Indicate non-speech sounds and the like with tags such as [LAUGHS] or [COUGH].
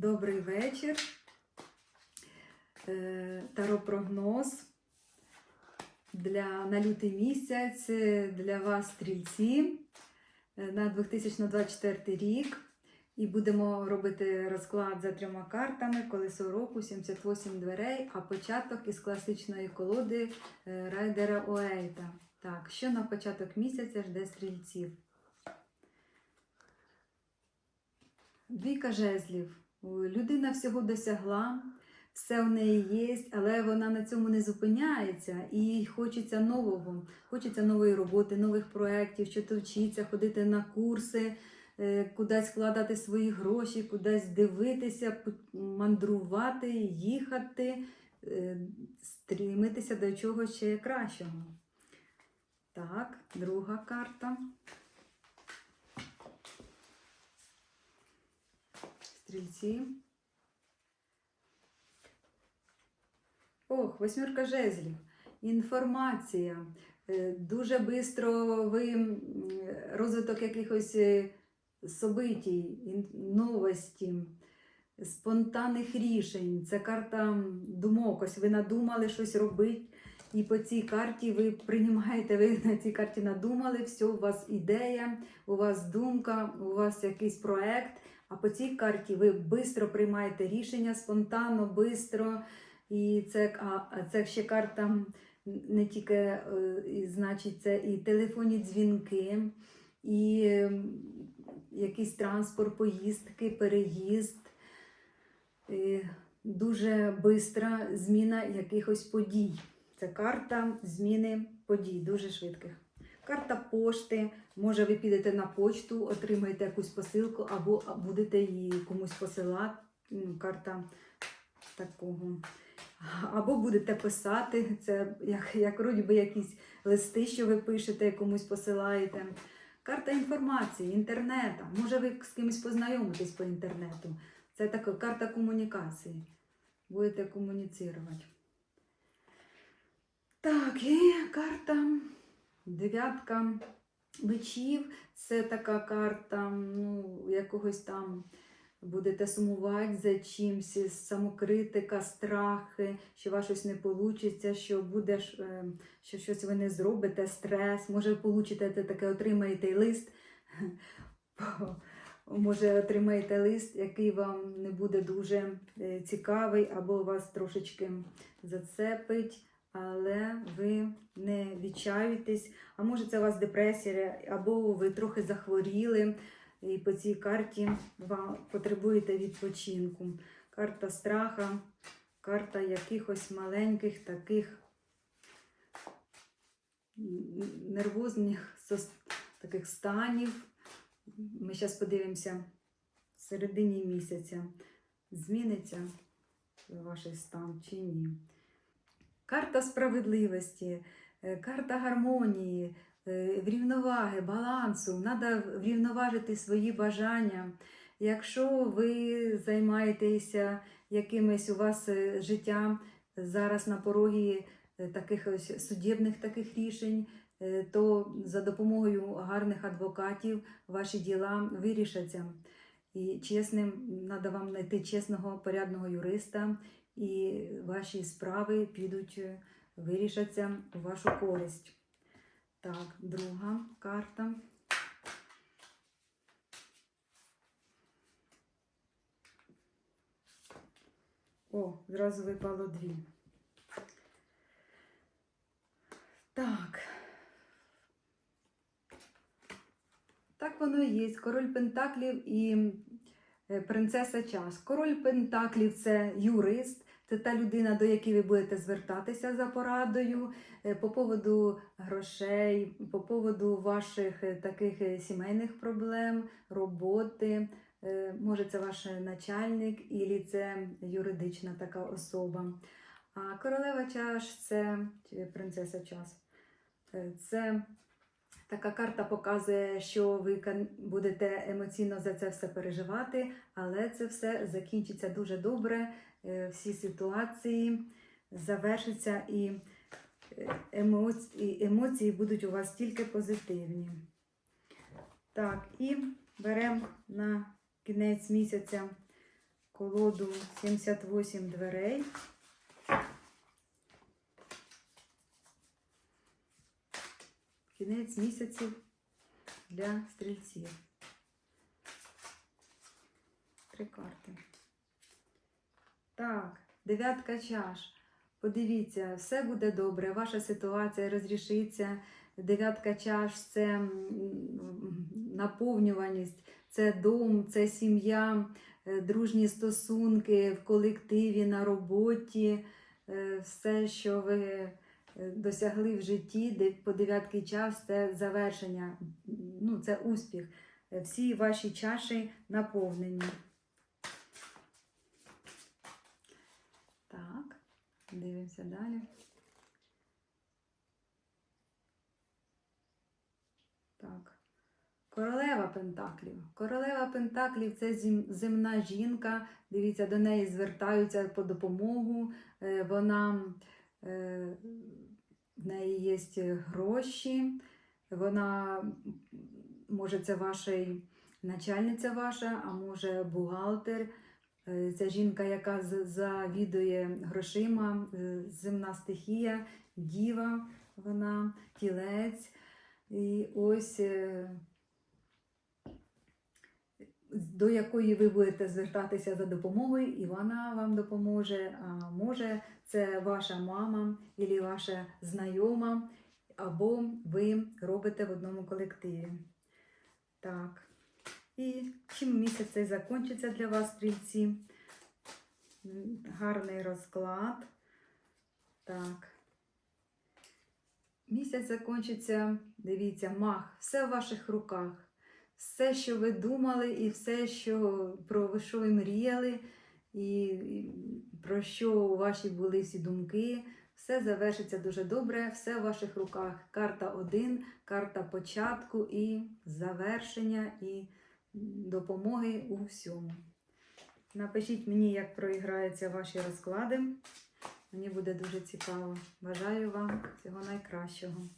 Добрий вечір. Е, Таро-прогноз для, на лютий місяць е, для вас, стрільці, е, на 2024 рік. І будемо робити розклад за трьома картами: колесо року, 78 дверей, а початок із класичної колоди Райдера Уейта. Так, що на початок місяця жде стрільців? Двійка жезлів. Людина всього досягла, все в неї є, але вона на цьому не зупиняється і хочеться нового, хочеться нової роботи, нових проєктів, що то вчиться, ходити на курси, е, кудись вкладати свої гроші, кудись дивитися, мандрувати, їхати, е, стрімитися до чогось ще кращого. Так, друга карта. Стрільці. Ох, восьмірка жезлів. Інформація. Е, Дуже швидко ви розвиток якихось е, событій, ін- новості, спонтанних рішень. Це карта думок. Ось ви надумали щось робити. І по цій карті ви приймаєте, ви на цій карті надумали, все, у вас ідея, у вас думка, у вас якийсь проект. А по цій карті ви швидко приймаєте рішення, спонтанно, швидко. І це, а, це ще карта не тільки, е, і, значить, це і телефонні дзвінки, і якийсь транспорт, поїздки, переїзд. І дуже швидка зміна якихось подій. Це карта зміни подій, дуже швидких. Карта пошти. Може, ви підете на почту, отримаєте якусь посилку, або будете її комусь посилати. Карта такого. Або будете писати, це як, як вроді би якісь листи, що ви пишете, комусь посилаєте. Карта інформації, інтернету. Може, ви з кимось познайомитесь по інтернету. Це така карта комунікації. Будете комуніцирувати. Так, і карта дев'ятка мечів. Це така карта ну, якогось там будете сумувати за чимсь, самокритика, страхи, що вас щось не вийде, що буде, е, що щось ви не зробите, стрес. Може, получите таке, отримаєте лист. [LAUGHS] Може, отримаєте лист, який вам не буде дуже е, цікавий, або вас трошечки зацепить, але ви не відчаюєтесь. А може, це у вас депресія, або ви трохи захворіли, і по цій карті вам потребуєте відпочинку. Карта страха, карта якихось маленьких таких нервозних таких станів. Ми зараз подивимося в середині місяця, зміниться ваш стан чи ні. Карта справедливості, е, карта гармонії, е, врівноваги, балансу. Треба врівноважити свої бажання. Якщо ви займаєтеся якимось у вас е, життя зараз на порогі таких ось судебних таких рішень, то за допомогою гарних адвокатів ваші діла вирішаться. І чесним треба вам знайти чесного, порядного юриста, і ваші справи підуть, е, вирішаться у вашу користь. Так, друга карта. О, зразу випало дві. Так. Так воно і є. Король Пентаклів і е, принцеса час. Король Пентаклів це юрист, це та людина, до якої ви будете звертатися за порадою е, по поводу грошей, по поводу ваших е, таких е, сімейних проблем, роботи. Може, це ваш начальник, і це юридична така особа. А королева чаш це принцеса час. Це така карта показує, що ви будете емоційно за це все переживати, але це все закінчиться дуже добре. Е, Всі ситуації завершаться і е, емоції, емоції будуть у вас тільки позитивні. Так, і беремо на кінець місяця колоду 78 дверей. Кінець місяців для стрільців. Три карти. Так, дев'ятка чаш. Подивіться, все буде добре, ваша ситуація розрішиться. Дев'ятка чаш це наповнюваність, це дом, це сім'я, е, дружні стосунки в колективі, на роботі, е, все, що ви е, досягли в житті, де по дев'ятки час це завершення, ну, це успіх. Всі ваші чаші наповнені. Так, дивимося далі. Так. Королева Пентаклів. Королева Пентаклів це земна жінка. Дивіться, до неї звертаються по допомогу. Е, Вона е, в неї є гроші. Вона може це ваша начальниця ваша, а може бухгалтер. Е, Це жінка, яка завідує грошима, е, земна стихія, діва, вона, тілець. І ось е, до якої ви будете звертатися за допомогою, і вона вам допоможе. А може, це ваша мама або ваша знайома, або ви робите в одному колективі. Так. І чим місяць цей закінчиться для вас, стрільці? Гарний розклад. Так. Місяць закінчиться, дивіться, мах, все в ваших руках. Все, що ви думали, і все, що про що ви мріяли, і, про що ваші були всі думки, все завершиться дуже добре, все в ваших руках. Карта 1, карта початку і завершення, і допомоги у всьому. Напишіть мені, як проіграються ваші розклади. Мені буде дуже цікаво. Бажаю вам всього найкращого.